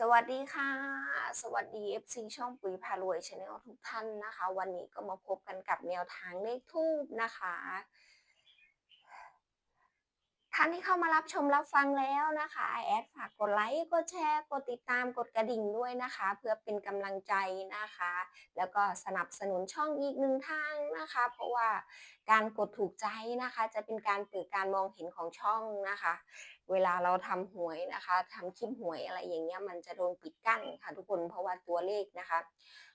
สวัสดีค่ะ สวัสดี FC ช่องปุ๋ยพารวยชาแนลทุกท่านนะคะ วันนี้ก็มาพบกันกับแนวทางเลขทูบนะคะ ท่านที่เข้ามารับชมรับฟังแล้วนะคะแอดฝากกดไลค์กดแชร์กดติดตามกดกระดิ่งด้วยนะคะ เพื่อเป็นกำลังใจนะคะ แล้วก็สนับสนุนช่องอีกหนึ่งทางนะคะ เพราะว่าการกดถูกใจนะคะ จะเป็นการเปิดการมองเห็นของช่องนะคะ เวลาเราทำหวยนะคะทำคลิปหวยอะไรอย่างเงี้ยมันจะโดนปิดกั้นค่ะทุกคนเพราะว่าตัวเลขนะคะ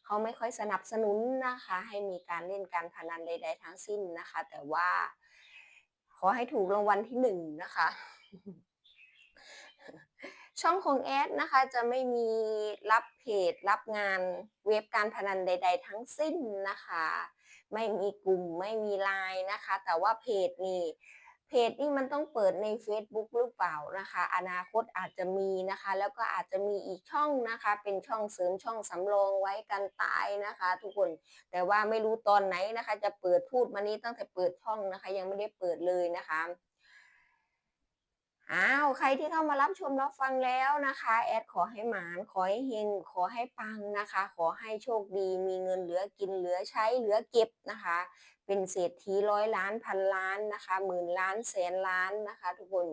เขาไม่ค่อยสนับสนุนนะคะ ให้มีการเล่นการพนันใด ๆ ทั้งสิ้นนะคะ แต่ว่า ขอให้ถูกรางวัลที่หนึ่งนะคะ ช่องของแอดนะคะ จะไม่มีรับเพจ รับงานเว็บการพนันใด ๆ ทั้งสิ้นนะคะ ไม่มีกลุ่มไม่มีไลน์นะคะ แต่ว่าเพจนี่ เพจนี่มันต้องเปิดใน Facebook หรือเปล่านะคะ อนาคตอาจจะมีนะคะ แล้วก็อาจจะมีอีกช่องนะคะ เป็นช่องเสริมช่องสำรองไว้กันตายนะคะ ทุกคนแต่ว่าไม่รู้ตอนไหนนะคะ จะเปิดพูดมานี้ตั้งแต่เปิดช่องนะคะ ยังไม่ได้เปิดเลยนะคะ อ้าวใครที่เข้ามารับชมรับฟังแล้วนะคะ แอดขอให้หมานขอให้เฮงขอให้ปังนะคะ ขอให้โชคดี มีเงินเหลือกินเหลือใช้เหลือเก็บนะคะ เป็นเศรษฐีร้อยล้านพันล้านนะคะหมื่นล้านแสนล้านนะคะ ทุกคน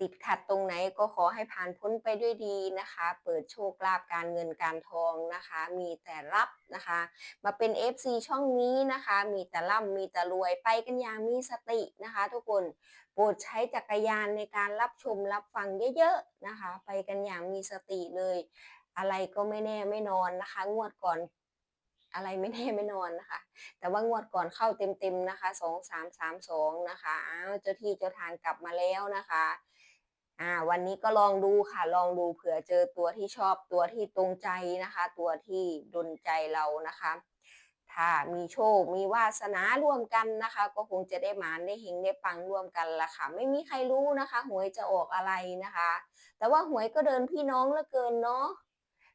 ติดขัดตรงไหนก็ขอให้ผ่านพ้นไปด้วยดีนะคะ เปิดโชคลาภการเงินการทองนะคะ มีแต่รับนะคะ มาเป็น FC ช่องนี้นะคะ มีแต่ร่ำมีแต่รวยไปกันอย่างมีสตินะคะ ทุกคนโปรดใช้จักรยานในการรับชมรับฟังเยอะๆนะคะ ไปกันอย่างมีสติเลย อะไรก็ไม่แน่ไม่นอนนะคะ งวดก่อนอะไรไม่แน่ไม่นอนนะคะ แต่ว่างวดก่อนเข้าเต็มๆนะคะสองสามสามสองนะคะ อ้าวเจ้าที่เจ้าทางกลับมาแล้วนะคะ อ่าวันนี้ก็ลองดูค่ะ ลองดูเผื่อเจอตัวที่ชอบตัวที่ตรงใจนะคะ ตัวที่ดนใจเรานะคะ ถ้ามีโชคมีวาสนาร่วมกันนะคะ ก็คงจะได้หมานได้เฮงได้ปังร่วมกันละค่ะ ไม่มีใครรู้นะคะ หวยจะออกอะไรนะคะ แต่ว่าหวยก็เดินพี่น้องเหลือเกินเนาะ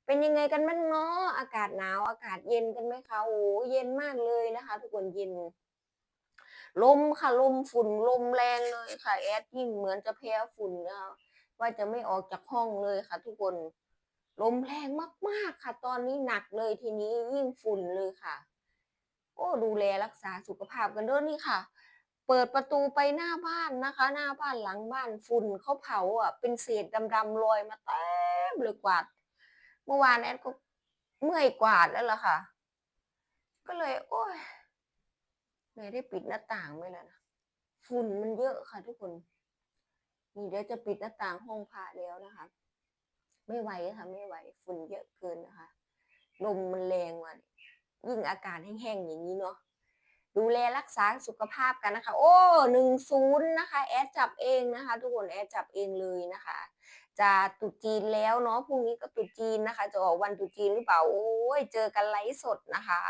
เป็นยังไงกันบ้างเนาะอากาศหนาวอากาศเย็นกันไหมคะโอ้เย็นมากเลยนะคะ ทุกคนเย็น ลมค่ะลมฝุ่นลมแรงเลยค่ะแอดยิ่งเหมือนจะแพ้ฝุ่นนะคะว่าจะไม่ออกจากห้องเลยค่ะ ทุกคน ลมแรงมากๆค่ะ ตอนนี้หนักเลยทีนี้ยิ่งฝุ่นเลยค่ะ โอ้ดูแลรักษาสุขภาพกันด้วยนี่ค่ะ เปิดประตูไปหน้าบ้านนะคะ หน้าบ้านหลังบ้านฝุ่นเขาเผาอะ เป็นเศษดำๆลอยมาเต็มเลยกวาด เมื่อวานแอดก็เมื่อยกวาดแล้วล่ะค่ะ ก็เลย โอ้ย ไม่ได้ปิดหน้าต่างไม่แล้วนะฝุ่นมันเยอะค่ะทุกคน นี่เดี๋ยวจะปิดหน้าต่างห้องพระแล้วนะคะ ไม่ไหวค่ะไม่ไหว ฝุ่นเยอะเกินนะคะลมมันแรงว่ะยิ่งอากาศแห้งๆอย่างนี้เนาะดูแลรักษาสุขภาพกันนะคะ โอ้หนึ่งศูนย์นะคะ แอดจับเองนะคะ ทุกคนแอดจับเองเลยนะคะ จะตุจีนแล้วเนาะพรุ่งนี้ก็ตุจีนนะคะ จะออกวันตุจีนหรือเปล่าโอ้ยเจอกันไลฟ์สดนะคะ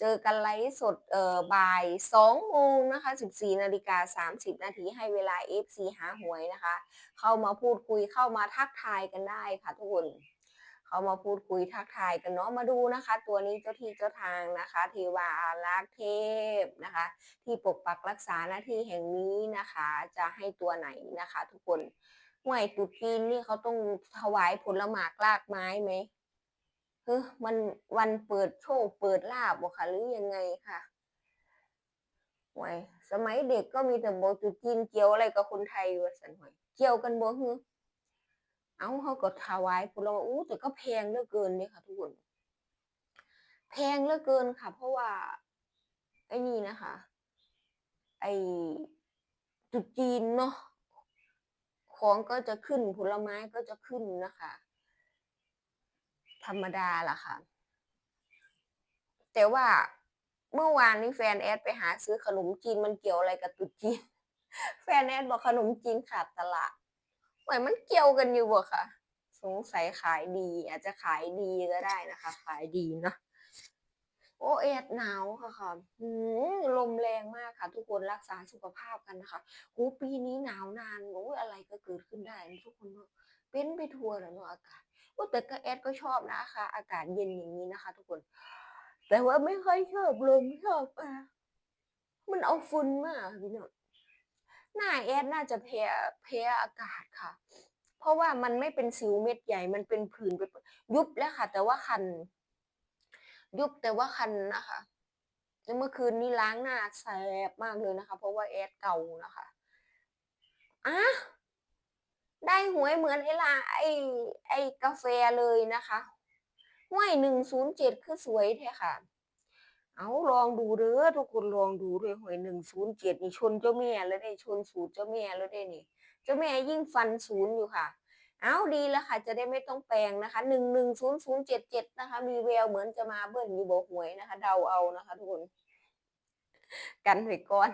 เจอกันไลฟ์สดเอ่อบ่ายสองโมงนะคะสิบสี่นาฬิกาสามสิบนาทีให้เวลา FC หาหวยนะคะ เข้ามาพูดคุยเข้ามาทักทายกันได้ค่ะทุกคนเข้ามาพูดคุยทักทายกันเนาะมาดูนะคะ ตัวนี้เจ้าที่เจ้าทางนะคะเทวาอารักษ์เทพนะคะ ที่ปกปักรักษาหน้าที่แห่งนี้นะคะ จะให้ตัวไหนนะคะ ทุกคน ห่วยตรุษจีนนี่เขาต้องถวายผลหมากลากไม้ไหมเฮ้ยมันวันเปิดโชคเปิดลาบบ่คะหรือยังไงค่ะห่วยสมัยเด็กก็มีแต่บอกตรุษจีนเกี่ยวอะไรกับคนไทยวะสันห่วยเกี่ยวกันบ่ฮึเอาเขาก็ถวายผลไม้อู้แต่ก็แพงเหลือเกินเนี่ยค่ะ ทุกคน แพงเหลือเกินค่ะ เพราะว่า ไอ้นี่นะคะ ไอ้ตรุษจีนเนาะ ของก็จะขึ้นผลไม้ก็จะขึ้นนะคะ ธรรมดาล่ะค่ะ แต่ว่าเมื่อวานนี้แฟนแอดไปหาซื้อขนมจีนมันเกี่ยวอะไรกับตรุษจีน แฟนแอดบอกขนมจีนขาดตลาดหมายมันเกี่ยวกันอยู่บ่ค่ะ สงสัยขายดีอาจจะขายดีก็ได้นะคะ ขายดีเนาะ โอ้แอดหนาวค่ะค่ะลมแรงมากค่ะ ทุกคนรักษาสุขภาพกันนะคะโอ้ปีนี้หนาวนานโอ้ยอะไรก็เกิดขึ้นได้ทุกคนเนาะเป็นไปทั่วแล้วเนาะอากาศโอ้แต่ก็แอดก็ชอบนะคะ อากาศเย็นอย่างนี้นะคะ ทุกคน แต่ว่าไม่ค่อยชอบลมชอบอร์มันเอาฝุ่นมากพี่น้องหน้าแอดน่าจะแพ้แพ้อากาศค่ะ เพราะว่ามันไม่เป็นสิวเม็ดใหญ่มันเป็นผื่นไปยุบแล้วค่ะ แต่ว่าคัน ยุบแต่ว่าคันนะคะแล้วเมื่อคืนนี้ล้างหน้าแสบมากเลยนะคะ เพราะว่าแอดเก่านะคะอะได้หวยเหมือนไอ้ลาไอ้ไอ้กาแฟเลยนะคะห้วยหนึ่งศูนย์เจ็ดคือสวยแท้ค่ะ เอาลองดูเด้อทุกคนลองดูด้วยหวยหนึ่งศูนย์เจ็ดนี่ชนเจ้าแม่แล้วได้ชนสูตรเจ้าแม่แล้วได้นี่ เจ้าแม่ยิ่งฟันศูนย์อยู่ค่ะ เอาดีแล้วค่ะ จะได้ไม่ต้องแปลงนะคะหนึ่งหนึ่งศูนย์ศูนย์เจ็ดเจ็ดนะคะ มีแววเหมือนจะมาเบิ้ลอยู่บอกหวยนะคะ เดาเอานะคะ ทุกคน กันไว้ก่อน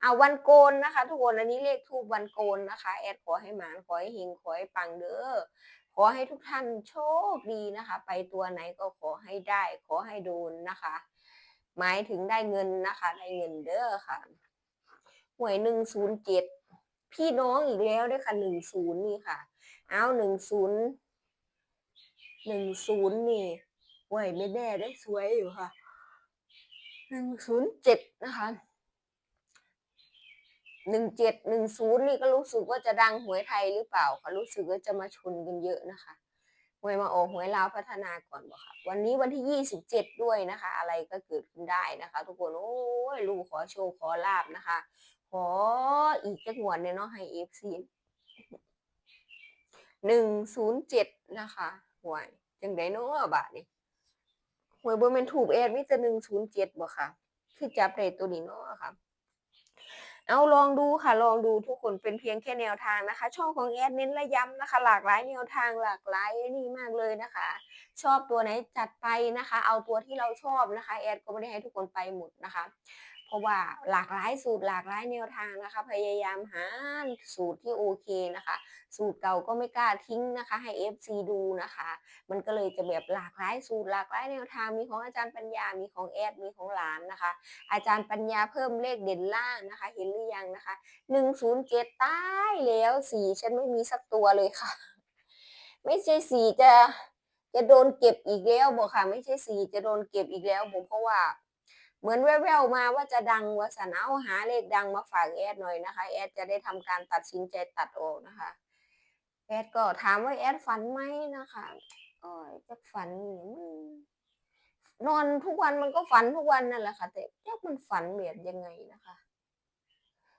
เอาวันโกนนะคะ ทุกคนอันนี้เลขทูบวันโกนนะคะ แอดขอให้หมานขอให้เฮงขอให้ปังเด้อขอให้ทุกท่านโชคดีนะคะ ไปตัวไหนก็ขอให้ได้ ขอให้โดนนะคะ หมายถึงได้เงินนะคะ ได้เงินเด้อค่ะหวยหนึ่งศูนย์เจ็ดพี่น้องอีกแล้วด้วยค่ะหนึ่งศูนย์นี่ค่ะ เอาหนึ่งศูนย์หนึ่งศูนย์นี่หวยไม่แน่ได้สวยอยู่ค่ะหนึ่งศูนย์เจ็ดนะคะหนึ่งเจ็ดหนึ่งศูนย์นี่ก็รู้สึกว่าจะดังหวยไทยหรือเปล่าคะรู้สึกว่าจะมาชนกันเยอะนะคะหวยมาออกหวยลาวพัฒนาก่อนบอกค่ะ วันนี้วันที่ยี่สิบเจ็ดด้วยนะคะ อะไรก็เกิดขึ้นได้นะคะ ทุกคน โอ้ยลูกขอโชว์ขอลาบนะคะ ขออีกจักหวนเนี่ยเนาะให้เอฟซี หนึ่งศูนย์เจ็ดนะคะหวยจังไดเนาะบาทนี่หวยบนเป็นถูกเอ็ดมิจะหนึ่งศูนย์เจ็ดบ่ค่ะ คือจับได้ตัวนี้เนาะค่ะ เอาลองดูค่ะ ลองดูทุกคนเป็นเพียงแค่แนวทางนะคะ ช่องของแอดเน้นและย้ำนะคะ หลากหลายแนวทางหลากหลายนี่มากเลยนะคะ ชอบตัวไหนจัดไปนะคะ เอาตัวที่เราชอบนะคะ แอดก็ไม่ได้ให้ทุกคนไปหมดนะคะ ราะว่าหลากหลายสูตรหลากหลายแนวทางนะคะ พยายามหาสูตรที่โอเคนะคะ สูตรเก่าก็ไม่กล้าทิ้งนะคะ ให้ FC ดูนะคะ มันก็เลยจะแบบหลากหลายสูตรหลากหลายแนวทางมีของอาจารย์ปัญญา มีของแอดมีของหลานนะคะ อาจารย์ปัญญาเพิ่มเลขเด่นล่างนะคะ เห็นหรือยังนะคะหนึ่งศูนย์เจ็ดตายแล้วสีฉันไม่มีสักตัวเลยค่ะ ไม่ใช่สีจะจะโดนเก็บอีกแล้วบอกค่ะ ไม่ใช่สีจะโดนเก็บอีกแล้วผมเพราะว่า เหมือนแว่วๆมาว่าจะดังว่าสันเอาหาเลขดังมาฝากแอดหน่อยนะคะ แอดจะได้ทำการตัดสินใจตัดออกนะคะ แอดก็ถามว่าแอดฝันไหมนะคะเออจะฝันนอนทุกวันมันก็ฝันทุกวันนั่นแหละค่ะ แต่แยกมันฝันแบบยังไงนะคะ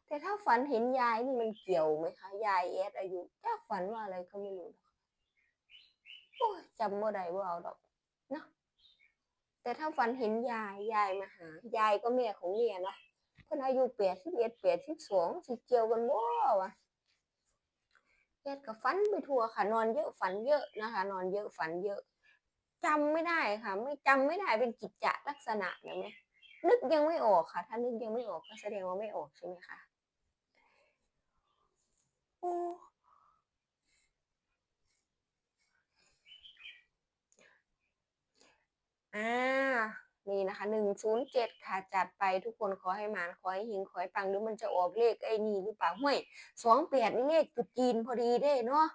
แต่ถ้าฝันเห็นยายนี่มันเกี่ยวไหมคะยายแอดอายุแยกฝันว่าอะไรก็ไม่รู้นะคะโอ้ยจำบ่ได้ว่าเอาดอกเนาะ แต่ถ้าฝันเห็นยายยายมาหายายก็แม่ของเมียนะเพิ่นอายุแปดสิบเอ็ดแปดสิบสองสิเกี่ยวกันบ่วะเฮ็ดกับฝันไปทั่วค่ะ นอนเยอะฝันเยอะนะคะ นอนเยอะฝันเยอะจำไม่ได้ค่ะ ไม่จำไม่ได้เป็นกิจจะลักษณะนะไหมนึกยังไม่ออกค่ะ ถ้านึกยังไม่ออกก็แสดงว่าไม่ออกใช่ไหมคะโอ้ อ่านี่นะคะหนึ่งศูนย์เจ็ดค่ะจัดไปทุกคนขอให้หมานขอให้หิงขอให้ปังหรือมันจะออกเลขไอ้นี่หรือเปล่าห่วยสองแปดนี่เลขตุดจีนพอดีเด้เนาะ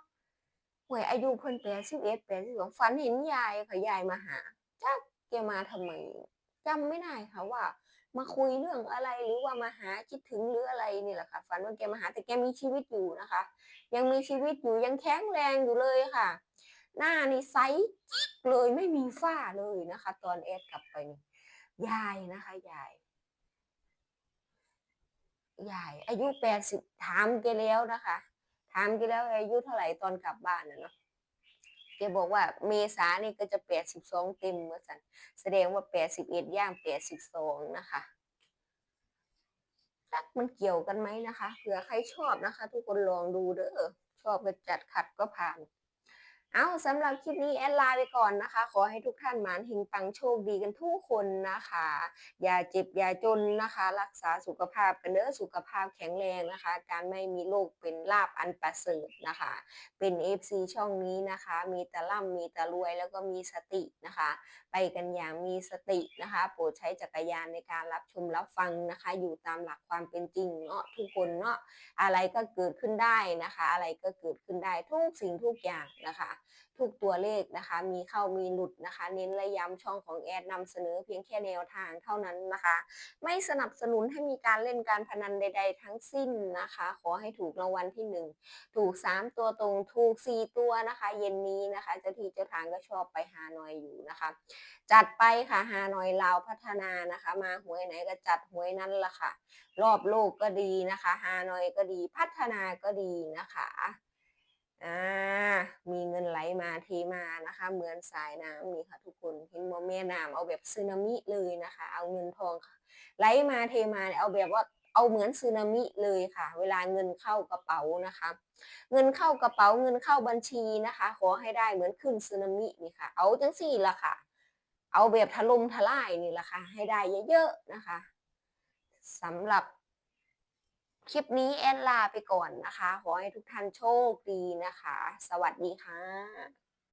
ห่วยอายุเพิ่นแปดสิบเอ็ดแปดสิบสองฝันเห็นยายค่ะยายมาหาจ้าแกมาทำไมจำไม่ได้ค่ะว่า มาคุยเรื่องอะไรหรือว่ามาหาคิดถึงหรืออะไรนี่แหละค่ะฝันว่าแกมาหาแต่แกมีชีวิตอยู่นะคะ ยังมีชีวิตอยู่ยังแข็งแรงอยู่เลยค่ะ หน้านี่ใสจิ๊กเลยไม่มีฝ้าเลยนะคะ ตอนแอดกลับไปนี่ยายนะคะยายยายอายุแปดสิบถามแกแล้วนะคะ ถามแกแล้วอายุเท่าไหร่ตอนกลับบ้านนะเนาะแกบอกว่าเมษานี่ก็จะแปดสิบสองเต็มเมื่อสันแสดงว่าแปดสิบเอ็ดย่างแปดสิบสองนะคะรักมันเกี่ยวกันไหมนะคะเผื่อใครชอบนะคะ ทุกคนลองดูเด้อชอบก็จัดขัดก็ผ่าน เอาสำหรับคลิปนี้แอดลาไปก่อนนะคะ ขอให้ทุกท่านหมานหิงปังโชคดีกันทุกคนนะคะ อย่าเจ็บอย่าจนนะคะ รักษาสุขภาพกันเด้อสุขภาพแข็งแรงนะคะ การไม่มีโรคเป็นลาบอันประเสริฐนะคะ เป็น FC ช่องนี้นะคะ มีแต่ร่ำมีแต่รวยแล้วก็มีสตินะคะ ไปกันอย่างมีสตินะคะ โปรดใช้จักรยานในการรับชมรับฟังนะคะ อยู่ตามหลักความเป็นจริงเนาะทุกคนเนาะอะไรก็เกิดขึ้นได้นะคะ อะไรก็เกิดขึ้นได้ทุกสิ่งทุกอย่างนะคะทุกตัวเลขนะคะ มีเข้ามีหลุดนะคะ เน้นและย้ำช่องของแอดนำเสนอเพียงแค่แนวทางเท่านั้นนะคะ ไม่สนับสนุนให้มีการเล่นการพนันใด ๆ ทั้งสิ้นนะคะ ขอให้ถูกรางวัลที่หนึ่งถูกสามตัวตรงถูกสี่ตัวนะคะ เย็นนี้นะคะเจ้าที่เจ้าทางก็ชอบไปหาหน่อยอยู่นะคะ จัดไปค่ะฮานอยลาวพัฒนานะคะ มาหวยไหนก็จัดหวยนั้นละค่ะ รอบโลกก็ดีนะคะฮานอยก็ดีพัฒนาก็ดีนะคะ อ่ามีเงินไหลมาเทมานะคะ เหมือนสายน้ำนี่ค่ะ ทุกคนเห็นโมแม่น้ำเอาแบบสึนามิเลยนะคะ เอาเงินทองไหลมาเทมาเนี่ยเอาแบบว่าเอาเหมือนสึนามิเลยค่ะ เวลาเงินเข้ากระเป๋านะคะ เงินเข้ากระเป๋าเงินเข้าบัญชีนะคะ ขอให้ได้เหมือนขึ้นสึนามินี่ค่ะ เอาจังสี่ละค่ะ เอาแบบถล่มทลายนี่ละค่ะ ให้ได้เยอะๆนะคะสำหรับ คลิปนี้แอนลาไปก่อนนะคะ ขอให้ทุกท่านโชคดีนะคะ สวัสดีค่ะ